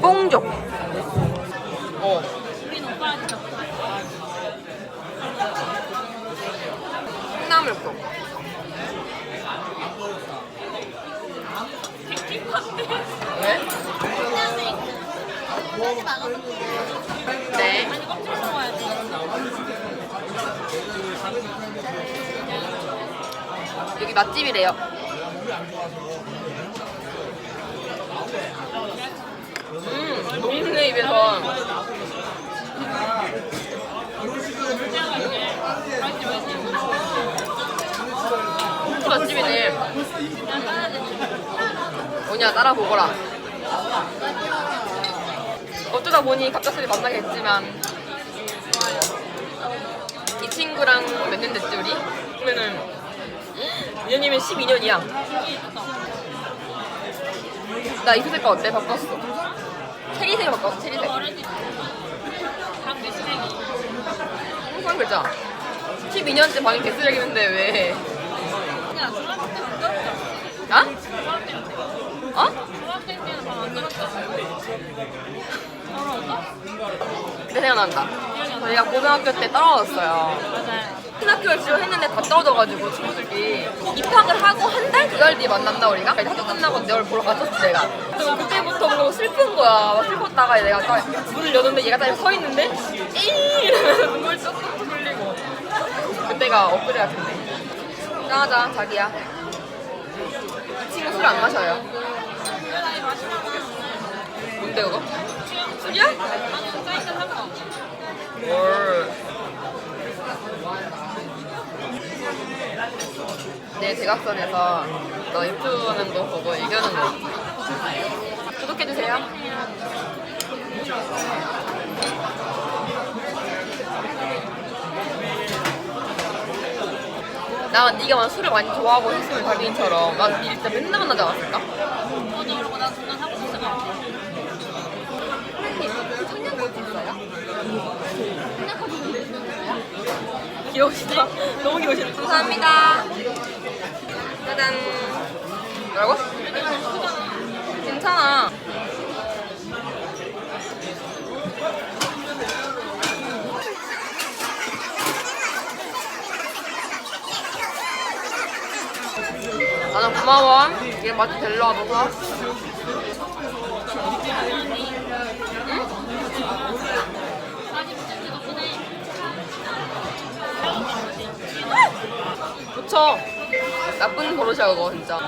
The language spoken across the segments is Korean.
뽕족. 어. 콩나물국. 왜? 네. 먹어야지. 여기 맛집이래요. 음, 녹네 입에서. 진짜 맛집이네. 뭐냐 따라 보거라. 어쩌다 보니 갑작스레 만나게 됐지만 이 친구랑 몇 년 됐지 우리? 그러면은 2년이면 12년이야. 나 이색 색깔 어때? 바꿨어. 체리색 바꿨어, 체리색. 방 대신에 항상 그랬잖아. 12년째 방이 개쓰레기인데 왜? 그냥. 아? 때. 어? 그때 생각난다. 저희가 고등학교 때 떨어졌어요. 맞아요. 신학교를 지원했는데 다 떨어져가지고 친구들끼리 입학을 하고 한 달? 두 달 뒤에 만났나 우리가? 학교 끝나고 내 얼굴 보러 갔었지 내가 그래서 그때부터 너무 슬픈 거야 막 슬펐다가 내가 딱 문을 여는데 얘가 딱 서 있는데 에이 이러면서 눈물 쏙쏙 흘리고 그때가 엊그제 같은데 짠하자 자기야 이 친구 술 안 마셔요 뭔데 그거? 술이야? 뭘. 내 대각선에서 너 유튜브는 거 보고 얘기하는 거. 구독해주세요. 나 네가 만 술을 많이 좋아하고 했으면 자기인처럼 난 진짜 맨날 만나지 않았을까? 맞아 그러고 나 장난 하고 싶을 것 같아. 청양고추 있어요? 귀여우시다. 너무 귀여우시다. 감사합니다. 짜잔. 뭐라고? 괜찮아. 나는 고마워. 이게 맛이 델러 와서. 그쵸? 나쁜 버릇이야 그거 진짜.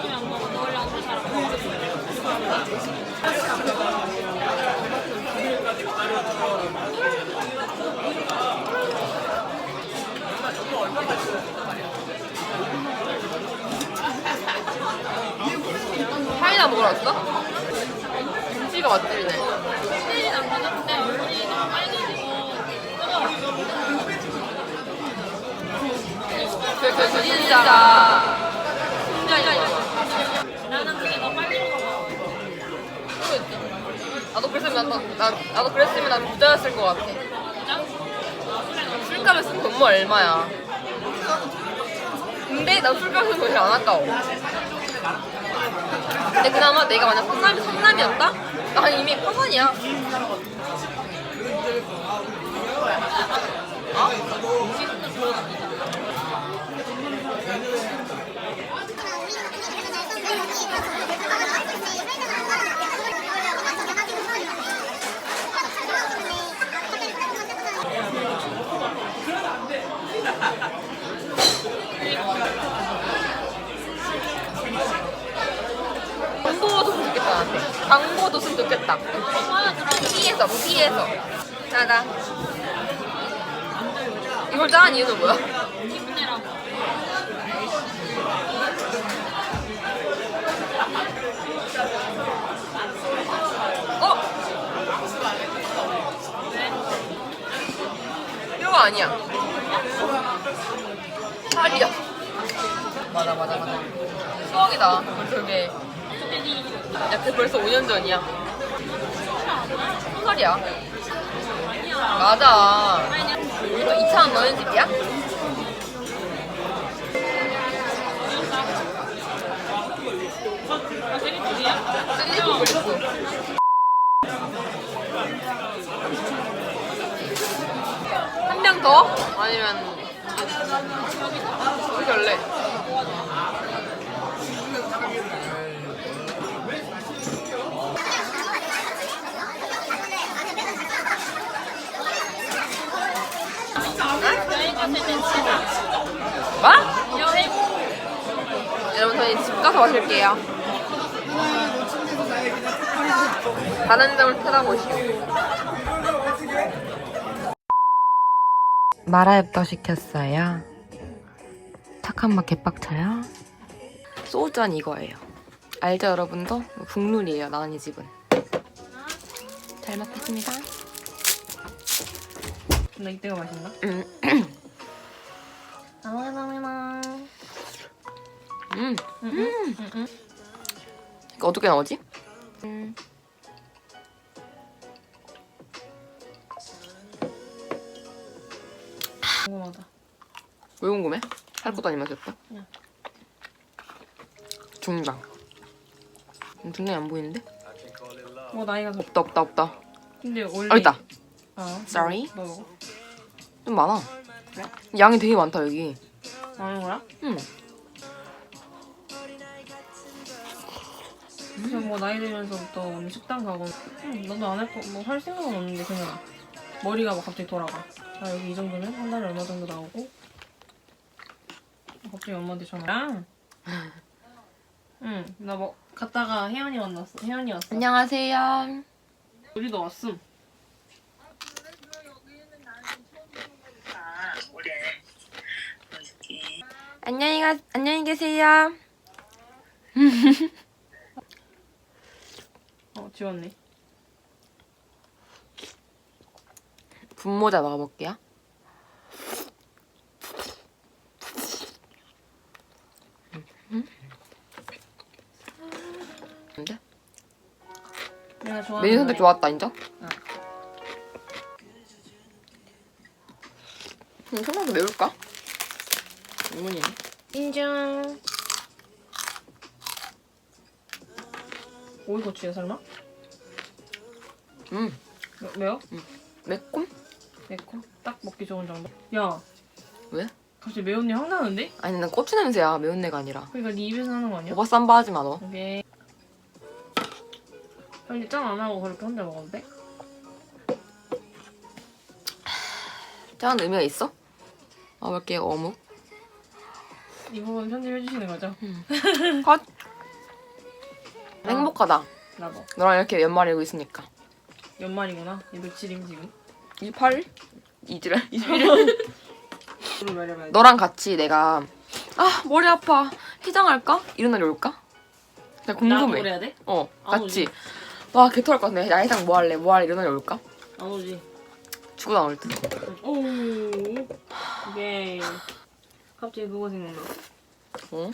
파이나 먹으러 왔어? 김치가 맛집이네. 스테이지 안 맞았는데 얼굴이 너무 빨개지고 뜨거워. 그, 그, 그 진짜. 진짜. 나도 그랬으면 난, 난, 나도 그랬으면 난 부자였을 것 같아. 술값을 쓴 돈모 얼마야. 근데 나 술값 쓴 돈이 안 아까워. 근데 그나마 내가 만약 성남이 성남이었다? 난 이미 파산이야. 광고 줬으면 좋겠다. 광고. 피해서 피해서. 짜잔. 이걸 짠 이유는 뭐야? 기분 내라 아니야. 살이야. 맞아 맞아 맞아. 추억이다. 니 야, 그 벌써 5년 전이야. 소설이야. 아니야. 맞아. 우리 또 2차 원 너네 집이야? 아니면 어떻게 할래? 뭐? 여러분 저희 집 가서 마실게요. 다른 점을 찾아보시오. 마라엽떡 시켰어요. 착한 맛 개빡쳐요. 소주잔 이거예요. 알죠 여러분도? 국룰이에요 나은이 집은. 잘 먹겠습니다. 나 이때가 맛있나? 음. 음. 음. 이거 어떻게 나오지? 음. 궁금하다. 왜 궁금해? 할 것도 아니면서 예뻐? 그냥. 중장. 음, 중장이 안 보이는데? 뭐 나이가 더. 없다 없다 없다. 근데 원래. 어 있다. 아, Sorry. 뭐 먹어? 좀 많아. 그래? 양이 되게 많다 여기. 많은 거야? 응. 그냥 뭐 나이 들면서부터 언니 식당 가고. 응, 너도 안 할 거, 뭐 할 생각은 없는데 그냥 머리가 막 갑자기 돌아가. 나 여기 이 정도면 한 달에 얼마 정도 나오고. 갑자기 엄마한테 전화. 응, 나 뭐 갔다가 혜연이 만났어. 혜연이 왔어. 안녕하세요. 우리도 왔음. 안녕히 가 안녕히 계세요. 어, 지웠네. 분모자 먹어볼게요. 근데 내가 좋아하는. 메뉴 선택 노래. 좋았다 인정? 응. 음, 설명도 매울까? 의문이네. 인정. 오이 고추야 설마? 음 매, 매워? 매콤? 매콤? 딱 먹기 좋은 정도? 야 왜? 갑자기 매운 내확 나는데? 아니 난 고추 냄새야 매운 내가 아니라. 그러니까 네 입에서 나는 거 아니야? 오바 쌈바 하지 마 너. 오케이 빨리 짠 안 하고 그렇게 혼자 먹어도 돼? 짠 의미가 있어? 아 몇개 어묵. 이 부분 편집해 주시는 거죠? 컷. 행복하다. 나도 너랑 이렇게 연말 이고 있으니까. 연말이구나 얘 며칠임 지금? 28일? 이지랄? 21일? 그걸 말해봐야 돼 너랑 같이 내가 아 머리 아파 해장할까? 이런 날이 올까? 나 나도 궁금해. 그래야 돼? 어 안 같이. 와 개토할 것 같네. 나 해장 뭐 할래? 뭐 할래? 이런 날이 올까? 안 오지 죽어 나올 듯. 오 오케이 갑자기 그거 생각나 어?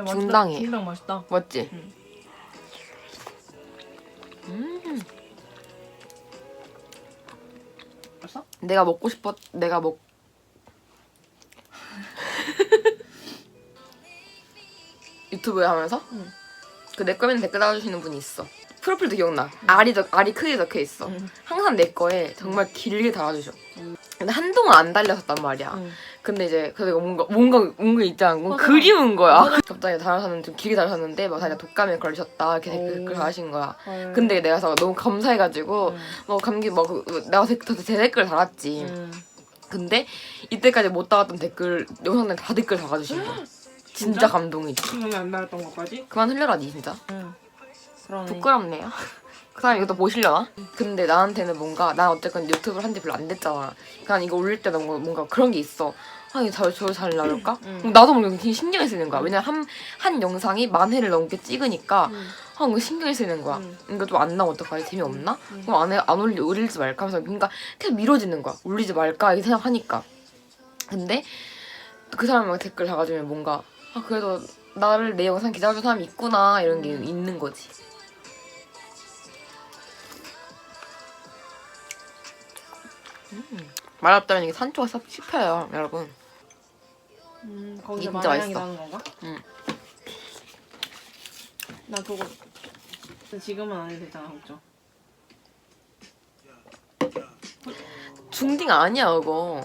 야, 맛있다. 중당이에요. 중당 맛있다 맞지? 응. 음. 벌써? 내가 먹고 싶었 내가 먹 유튜브에 하면서 응. 그내 거면 댓글 달아주시는 분이 있어. 프로필도 기억나. 알이 적 알이 크게 적혀 있어. 응. 항상 내 거에 정말 길게 달아주셔. 응. 근데 한동안 안 달렸었단 말이야. 응. 근데 이제 그래서 뭔가 뭔가 뭔가 있잖아. 뭔가 맞아. 그리운 거야. 갑자기 달아서는 좀 길게 달았는데 막 자기가 독감에 걸리셨다 이렇게 오. 댓글 달아신 거야. 헐. 근데 내가 그래서 너무 감사해가지고 응. 뭐 감기 뭐 그- 내가 제, 제 댓글 달았지. 응. 근데 이때까지 못 달았던 댓글 영상들 다 댓글 달아주신 거야. 진짜? 감동이지. 지금이 안 달았던 것까지? 그만 흘려라 니 진짜. 응. 그러네. 부끄럽네요. 그 사람 이것도 보시려나? 근데 나한테는 뭔가 난 어쨌건 유튜브를 한 지 별로 안 됐잖아. 그냥 이거 올릴 때는 뭔가, 뭔가 그런 게 있어. 아, 이거 잘, 저잘 나올까? 응. 나도 뭔가 되게 신경이 쓰이는 거야. 왜냐면 한, 한 영상이 만 회를 넘게 찍으니까 응. 아, 뭔가 신경이 쓰이는 거야. 응. 이거 좀 안 나오면 어떡하지? 재미없나? 응. 그럼 안, 해, 안 올리, 올릴지 말까? 하면서 뭔가 계속 미뤄지는 거야. 올리지 말까? 이렇게 생각하니까. 근데 그 사람이 막 댓글 달아주면 뭔가 아, 그래도 나를 내 영상 기다려준 사람이 있구나. 이런 게 있는 거지. 음. 말 없다면 이게 산초가 싹 씹혀요, 여러분. 음, 거기서 진짜 맛있어. 나는 건가? 응. 나 근데 지금은 안 해도 되잖아 걱정. 중딩 아니야 그거.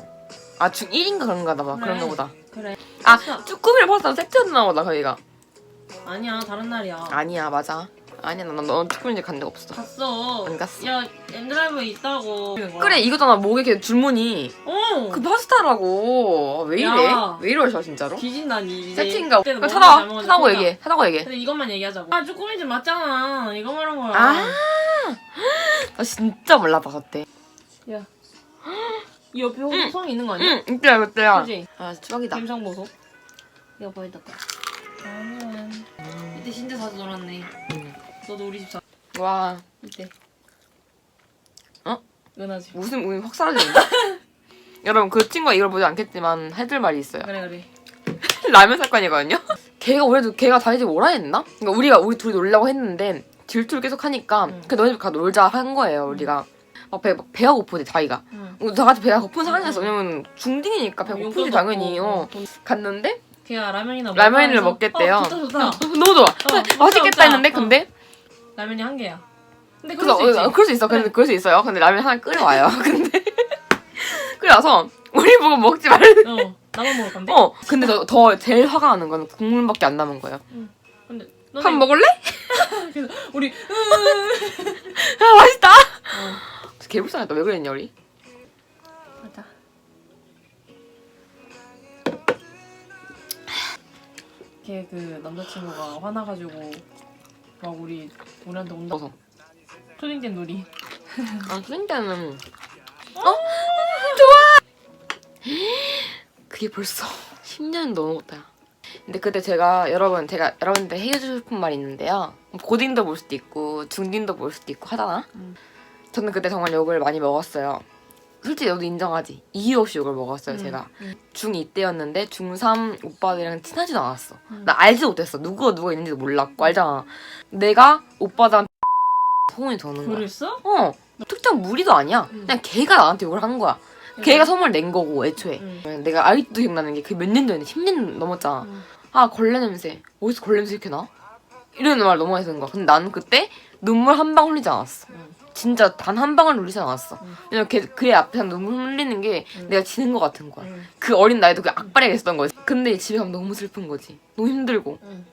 아 중1인가 그런가 봐. 그래. 그런가 보다. 그래. 아. 쭈꾸미를 파스타 세트였나 보다 거기가. 아니야 다른 날이야. 아니야 맞아. 아니야 나너 쭈꾸미 집간 적 없어. 갔어. 안 갔어. 야 엔드라이브에 있다고. 그래 이거잖아 목에 이렇게 줄무늬. 어. 그 파스타라고. 왜 이래? 야. 왜 이러셔 진짜로? 뒤진다니. 이제. 세팅가. 그때는 그럼 찾아와. 먹었는데 찾아고. 얘기해. 찾아고 얘기해. 근데 이것만 얘기하자고. 아 쭈꾸미 집 맞잖아. 이거 말한 거야. 아. 나 진짜 몰라봐 그때. 야. 이 옆에 성 있는 거 아니야? 응 이때야 그때야. 그지? 아 추억이다. 김성 보소. 이거 보이다. 나는 이때 진짜 자주 놀았네. 응. 너도 우리 집 사. 와 이때. 어? 은하 집. 웃음 웃음 확 사라지는데? 여러분 그 친구가 이걸 보지 않겠지만 해줄 말이 있어요. 그래 그래. 라면 사건이거든요. 걔가 그래도 걔가 자기 집 오라 했나? 그러니까 우리가 우리 둘이 놀려고 했는데 질투를 계속 하니까 응. 그 너네 집 가 놀자 한 거예요 우리가. 막 배, 막 배가 고프대 자기가. 응. 어, 다 같이 배가 고픈 상황이었어. 왜냐면 중딩이니까 배가 용돈 고프지 당연히. 어. 어, 돈- 갔는데 걔가 라면이나 라면을 먹겠대요. 어, 좋다 좋다. 어, 너무 좋아. 먹자, 맛있겠다. 했는데 어. 근데 라면이 한 개야. 근데 그래서 그럴 수 어, 있지. 그럴 수 있어. 근데 그래. 그럴 수 있어요. 근데 라면 하나 끓여와요. 근데 그래서 우리 보고 먹지 말래. 어 나만 먹을 건데. 어. 근데 더, 더 제일 화가 나는 거는 국물밖에 안 남은 거예요. 근데 밥 너네 먹을래? 그래서 우리 아 맛있다. 어 개 불쌍했다. 왜 그랬냐 우리? 맞아. 걔그 남자친구가 화나가지고 막 우리 우리한테 온다. 어서. 초딩 때 놀이. 아 수행자는 어? 좋아. 그게 벌써 10년 넘었다. 근데 그때 제가 여러분 제가 여러분한테 해주고 싶은 말이 있는데요. 고딩도 볼 수도 있고 중딩도 볼 수도 있고 하잖아. 음. 저는 그때 정말 욕을 많이 먹었어요. 솔직히 너도 인정하지. 이유 없이 욕을 먹었어요 음, 제가. 음. 중2 때였는데 중3 오빠들이랑 친하지도 않았어. 음. 나 알지도 못했어. 누구가 누가 있는지도 몰랐고 알잖아. 내가 오빠들한테 소문이 도는 거야. 그랬어? 어 특정 무리도 아니야. 음. 그냥 걔가 나한테 욕을 한 거야. 걔가 선물 낸 거고 애초에. 음. 내가 아직도 기억나는 게 그 몇 년 전에 10년 넘었잖아. 음. 아 걸레 냄새. 어디서 걸레 냄새 이렇게 나? 이러는 말 너무 많이 듣는 거야. 근데 나는 그때 눈물 한 방 흘리지 않았어. 음. 진짜 단 한 방울 흘리지 않았어. 음. 왜냐면 걔, 그의 앞에서 눈물 흘리는 게 음. 내가 지는 것 같은 거야. 음. 그 어린 나이도 그 악바리가 있었던 거지. 근데 집에 가면 너무 슬픈 거지. 너무 힘들고. 음.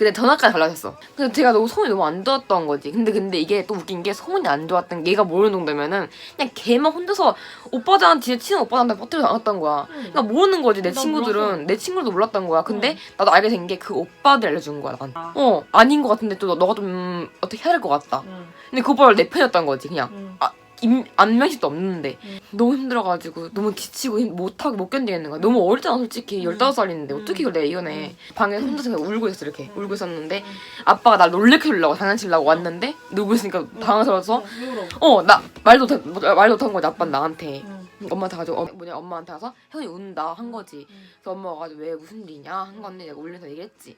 근데 전화까지 달라졌어. 근데 제가 너무 소문이 너무 안 좋았던 거지. 근데 근데 이게 또 웃긴 게 소문이 안 좋았던 게 얘가 모르는 정도면은 그냥 걔만 혼자서 오빠들한테 진짜 친한 오빠들한테 퍼뜨려 나갔던 거야. 그러니까 모르는 거지 내나 친구들은 몰랐어. 내 친구들도 몰랐던 거야. 근데 응. 나도 알게 된 게 그 오빠들 알려준 거야 나한테. 아. 어 아닌 것 같은데 또 너- 너가 좀 음, 어떻게 해야 될 것 같다. 음. 근데 그 오빠가 내 편이었던 거지 그냥. 음. 임, 안면식도 없는데 응. 너무 힘들어가지고 너무 지치고 힘- 못하고 못 견디겠는 거야 너무 어리잖아 솔직히 응. 15살인데 응. 어떻게 이걸 내가 이겨내 방에 혼자서 그냥 울고 있었어 이렇게 응. 울고 있었는데 응. 아빠가 날 놀래켜주려고 장난치려고 왔는데 누구 있으니까 당황스러워서 왜 울어? 어 나 말도 못- 못- 말도 못한 거지 아빠는 나한테 음. 엄마한테 가지고 어, 뭐냐 엄마한테 가서 혜원이 운다 한 거지 응. 그래서 엄마가 가지고 왜 무슨 일이냐 한 건데 내가 울면서 얘기했지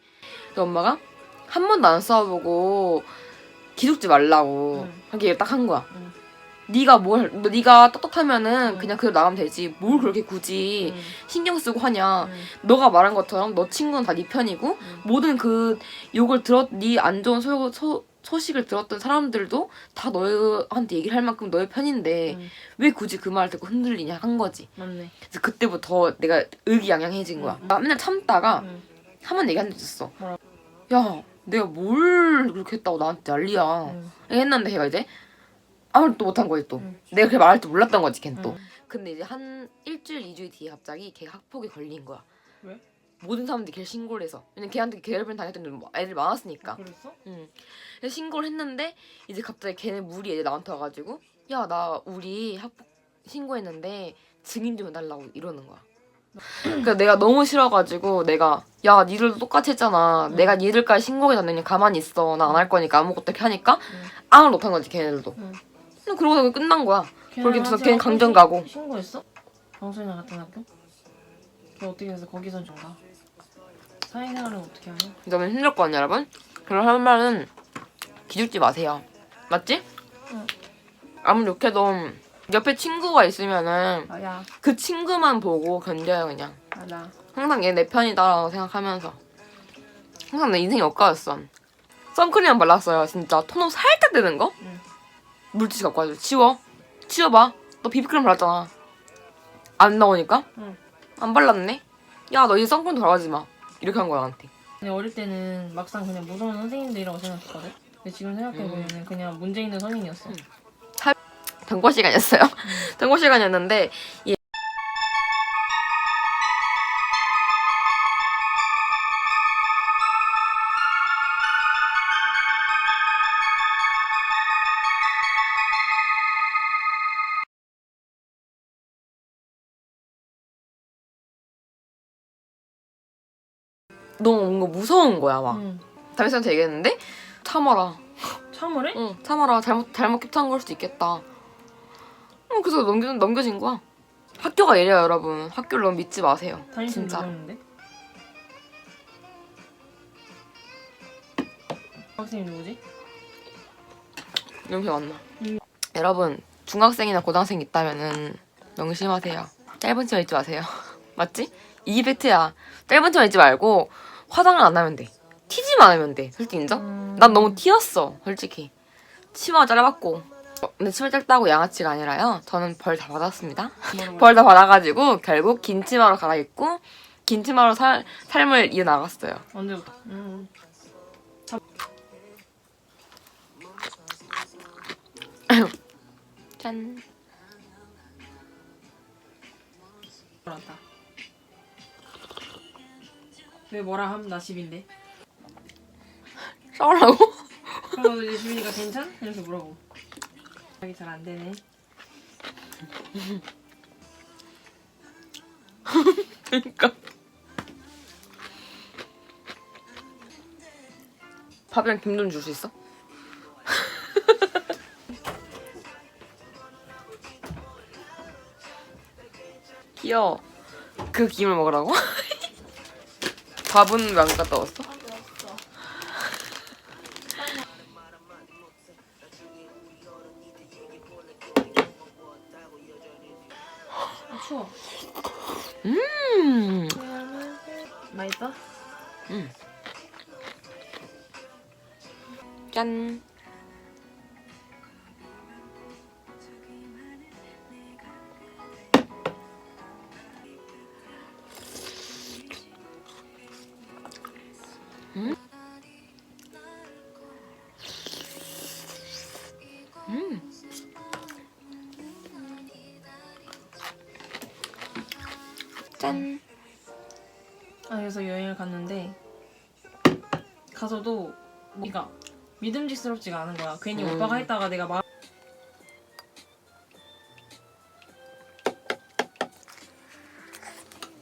그래서 엄마가 한 번도 안 싸워보고 기죽지 말라고 응. 하기에 딱한 거야 응. 네가 뭘 너- 네가 떳떳하면은 응. 그냥 그대로 나가면 되지 뭘 그렇게 굳이 음. 신경 쓰고 하냐 음. 너가 말한 것처럼 너 친구는 다 네 편이고 음. 모든 그 욕을 들었 네 안 좋은 소, 소, 소식을 들었던 사람들도 다 너한테 얘기를 할 만큼 너의 편인데 음. 왜 굳이 그 말을 듣고 흔들리냐 한 거지 맞네. 그래서 그때부터 내가 의기양양해진 거야 음, 음. 나 맨날 참다가 음. 한번 얘기한 적 있었어 뭐라고? 야 내가 뭘 그렇게 했다고 나한테 난리야 음. 했는데 걔가 이제 아무것도 못한 거지 또 음. 내가 그렇게 말할 줄 몰랐던 거지 걘또 음. 근데 이제 한 일주일 이주일 뒤에 갑자기 걔가 학폭에 걸린 거야 왜? 모든 사람들이 걔를 신고를 해서 왜냐면 걔한테 괴롭힘 당했던 애들 많았으니까 그랬어? 응. 그래서 신고를 했는데 이제 갑자기 걔네 무리 애들 나한테 와가지고 야 나 우리 학폭 신고했는데 증인 좀 해달라고 이러는 거야 그러니까 내가 너무 싫어가지고 내가 야 니들도 똑같이 했잖아 응. 내가 니들까지 신고해줬는데 가만히 있어 나 안 할 거니까 아무것도 이렇게 하니까 응. 아무 못한 거지 걔네들도 응. 그냥 그러고 끝난 거야 그렇게 아직 걔는 강정 신- 가고. 신고했어? 방송이랑 같은 학교? 걔 어떻게 해서 거기선 좀 가? 사회생활은 어떻게 하냐? 너무 힘들거든요 여러분 그런 할 말은 기죽지 마세요 맞지? 응. 아무리 욕해도 옆에 친구가 있으면은 아야 그 친구만 보고 견뎌요 그냥 맞아. 항상 얘 내 편이다라고 생각하면서 항상 내 인생이 엇가였어 선크림만 발랐어요. 진짜 톤업 살짝 되는 거? 응. 물티슈 갖고 와줘. 치워. 치워봐. 너 비비크림 발랐잖아. 안 나오니까? 응. 안 발랐네? 야, 너 이제 선크림 바르지 마. 이렇게 한 거야, 나한테. 근데 어릴 때는 막상 그냥 무서운 선생님들이라고 생각했거든. 근데 지금 생각해보면 그냥 문제 있는 선생님이었어. 음. 경고 시간이었어요. 경고 시간이었는데 예. 너무 뭔가 무서운 거야 막 응. 담임선생한테 얘기했는데 참아라 참으래? 응, 참아라. 잘못 잘못 캡처한 걸 수도 있겠다. 응, 그래서 넘겨 넘겨진 거야. 학교가 이래요, 여러분. 학교를 너무 믿지 마세요. 담임쌤 진짜. 누구였는데? 학생이 누구지? 명시 맞나? 음. 여러분, 중학생이나 고등학생 있다면은 명심하세요. 짧은 치마 입지 마세요. 맞지? 이게 팩트야. 짧은 치마 입지 말고 화장을 안 하면 돼. 티지만 않으면 돼. 솔직히 인정? 음. 난 너무 튀었어, 솔직히. 치마가 짧았고. 어, 근데 치마 짧다고 양아치가 아니라요. 저는 벌 다 받았습니다. 뭐라고 벌다 받아가지고 결국 긴 치마로 갈아입고 긴 치마로 살, 삶을 이어나갔어요. 언제부터? 음. 짠. 왜 뭐라 함? 나 10인데. 샤워라고? 그래서 이제 10이니까 괜찮? 이렇게 물어보. 자기 잘 안 되네. 그러니까. 밥이랑 김좀줄수 있어? 귀여워. 그 김을 먹으라고? 밥은 왜안 갖다 왔어? 아, 추워. 음. 맛있어? 짠. 믿음직스럽지가 않은 거야. 괜히 음. 오빠가 했다가 내가 말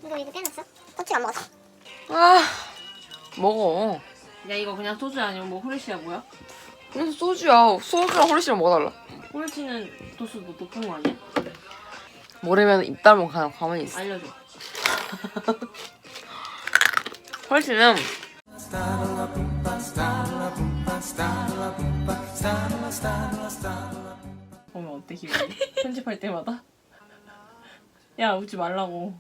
이거 이거 깨놨어? 꼬치 안 먹었어? 아. 먹어. 야 이거 그냥 소주 아니면 뭐 후레쉬야 뭐야? 그래서 소주야. 소주랑 홀리씨랑 뭐가 달라? 후레쉬는 도수 뭐 높은 거 아니야? 모르면 입 다물고 그냥 가만히 있어. 알려줘. 홀씨는 보면 어때 기분이? 편집할 때마다? 야 웃지 말라고.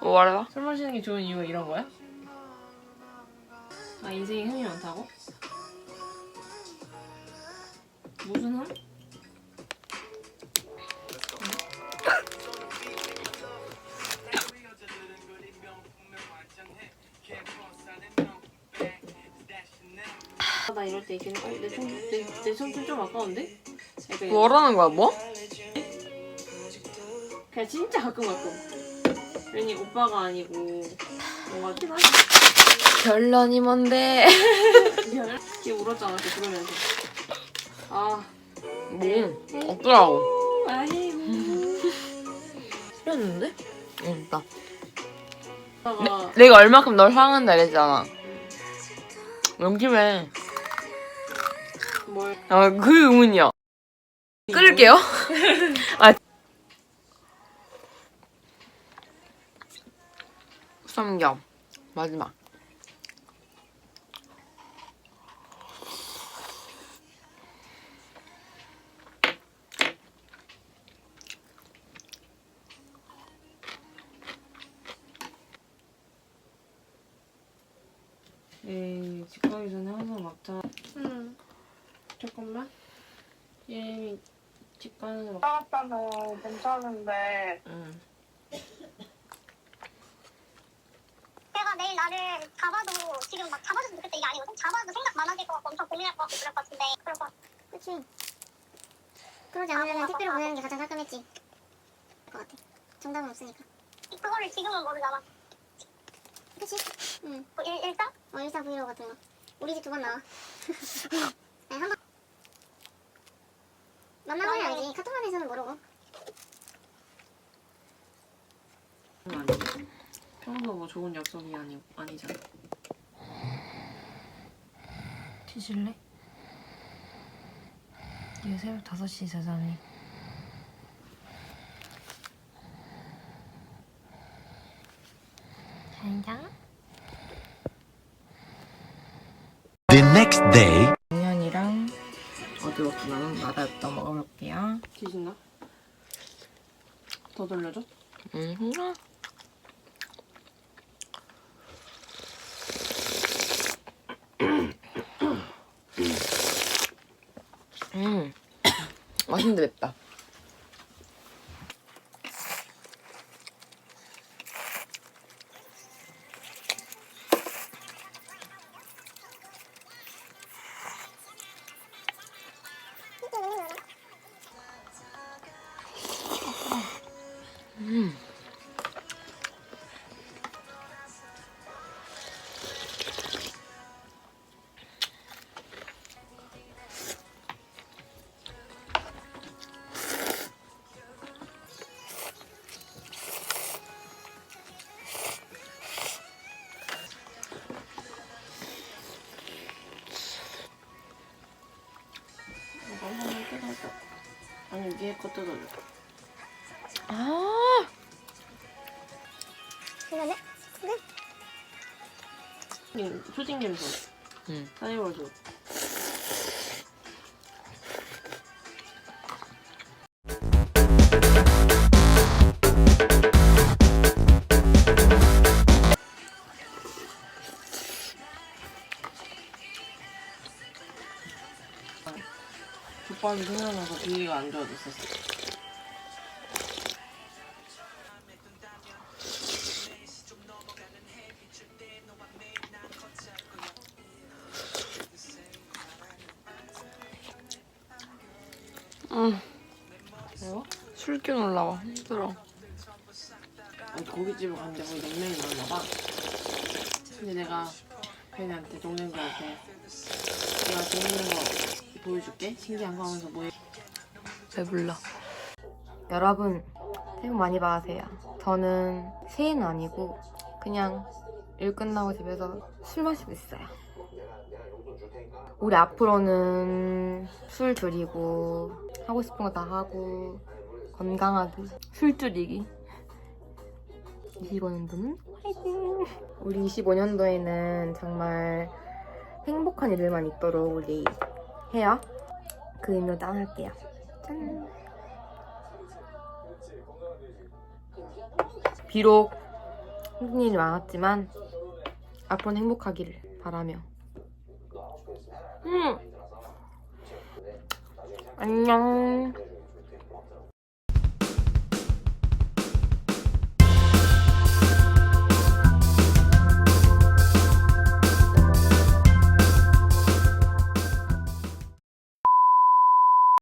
뭐 말해봐. 술 마시는 게 좋은 이유가 이런 거야? 아 인생에 흠이 많다고? 무슨 흠? 아, 나 이럴 때 있긴 해. 어, 내 손, 내, 내 손좀 좀 아까운데? 약간 이런- 뭐라는 거야, 뭐? 그냥 진짜 가끔 가끔. 괜히 오빠가 아니고 뭔가 티나? 결론이 뭔데? 걔 울었잖아, 걔 들으면서. 아, 뭐? 없더라고. 아이고. 그랬는데? 응, 나. 오빠가 내가 얼마큼 널 사랑한다 이랬잖아. 넘김에. 뭘 아, 그 의문이야. 끊을게요. 아. 삼겹. 마지막. 에이, 집 가기 전에 항상 막 막자. 응. 잠깐만. 얘집 가는 거. 나갔다면 괜찮은데 응. 내가 내일 나를 잡아도 지금 막 잡아줬으면 좋겠다 이게 아니거든. 잡아도 생각 많아질 것 같고 엄청 고민할 것 같고 그럴 것 같은데 그럴 것 같아. 그치. 그러지 않으면 택배로 보내는 게 가장 깔끔했지. 것 같아. 정답은 없으니까. 그거를 지금은 모르잖아. 그치? 응. 뭐 일, 일상? 어, 일상 브이로그 같은 거. 우리 집 두 번 나와. 아니, 한 번. 만나봐야 알지. 카톡만에서는 모르고. 아니지. 평소 뭐 좋은 약속이 아니 아니잖아. 뒤질래? 이거 새벽 5시 자자니 잘자 The next day. 어디먹기 나는 마다였다 먹어볼게요 뒤진다. 더 돌려줘? 음. 음. 맛있는데 맵다. 위에 거 뜯어줘. 아, 이거네? 응, 수직 냄새. 응. 사이버즈. 족발이 생각나서 분위기가 안 좋아졌었어. 매워? 술기운 올라와. 힘들어. 아니, 고깃집을 갔는데 거기 냉면이 나왔나 봐. 근데 내가 팬한테 동생들한테 내가 재밌는 거 보여줄게. 신기한 거 하면서 뭐 해. 배불러. 여러분, 새해 복 많이 받으세요. 저는 새해는 아니고 그냥 일 끝나고 집에서 술 마시고 있어요. 우리 앞으로는 술 줄이고 하고 싶은 거 다 하고 건강하게 술 줄이기. 25년도는 화이팅! 우리 25년도에는 정말 행복한 일들만 있도록 우리 해요. 그 의미로 따할게요. 짠. 비록 힘든 일이 많았지만 앞으로는 행복하기를 바라며 음. 안녕